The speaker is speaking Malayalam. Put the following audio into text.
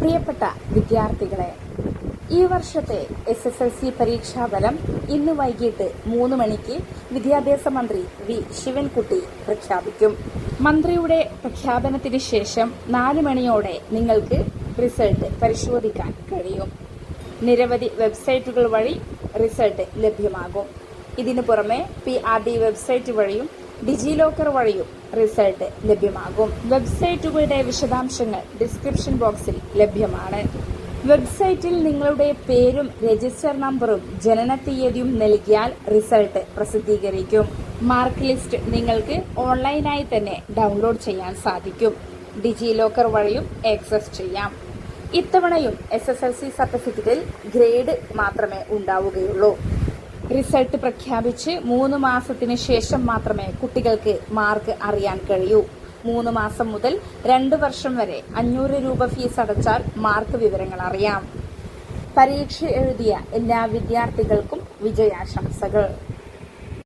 പ്രിയപ്പെട്ട വിദ്യാർത്ഥികളെ ഈ വർഷത്തെ എസ് എസ് എൽ സി പരീക്ഷാഫലം ഇന്ന് വൈകിട്ട് മൂന്ന് മണിക്ക് വിദ്യാഭ്യാസ മന്ത്രി വി. ശിവൻകുട്ടി പ്രഖ്യാപിക്കും. മന്ത്രിയുടെ പ്രഖ്യാപനത്തിന് ശേഷം നാല് മണിയോടെ നിങ്ങൾക്ക് റിസൾട്ട് പരിശോധിക്കാൻ കഴിയും. നിരവധി വെബ്സൈറ്റുകൾ വഴി റിസൾട്ട് ലഭ്യമാകും. ഇതിനു പുറമെ പി ആർ ഡി വെബ്സൈറ്റ് വഴിയും ഡിജി ലോക്കർ വഴിയും റിസൾട്ട് ലഭ്യമാകും. വെബ്സൈറ്റുകളുടെ വിശദാംശങ്ങൾ ഡിസ്ക്രിപ്ഷൻ ബോക്സിൽ ലഭ്യമാണ്. വെബ്സൈറ്റിൽ നിങ്ങളുടെ പേരും രജിസ്റ്റർ നമ്പറും ജനന തീയതിയും നൽകിയാൽ റിസൾട്ട് പ്രസിദ്ധീകരിക്കും. മാർക്ക് ലിസ്റ്റ് നിങ്ങൾക്ക് ഓൺലൈനായി തന്നെ ഡൗൺലോഡ് ചെയ്യാൻ സാധിക്കും. ഡിജി ലോക്കർ വഴിയും ആക്സസ് ചെയ്യാം. ഇത്തവണയും എസ് എസ് എൽ സി സർട്ടിഫിക്കറ്റിൽ ഗ്രേഡ് മാത്രമേ ഉണ്ടാവുകയുള്ളൂ. റിസൾട്ട് പ്രഖ്യാപിച്ച് മൂന്ന് മാസത്തിന് ശേഷം മാത്രമേ കുട്ടികൾക്ക് മാർക്ക് അറിയാൻ കഴിയൂ. മൂന്ന് മാസം മുതൽ രണ്ട് വർഷം വരെ അഞ്ഞൂറ് രൂപ ഫീസ് അടച്ചാൽ മാർക്ക് വിവരങ്ങൾ അറിയാം. പരീക്ഷ എഴുതിയ എല്ലാ വിദ്യാർത്ഥികൾക്കും വിജയാശംസകൾ.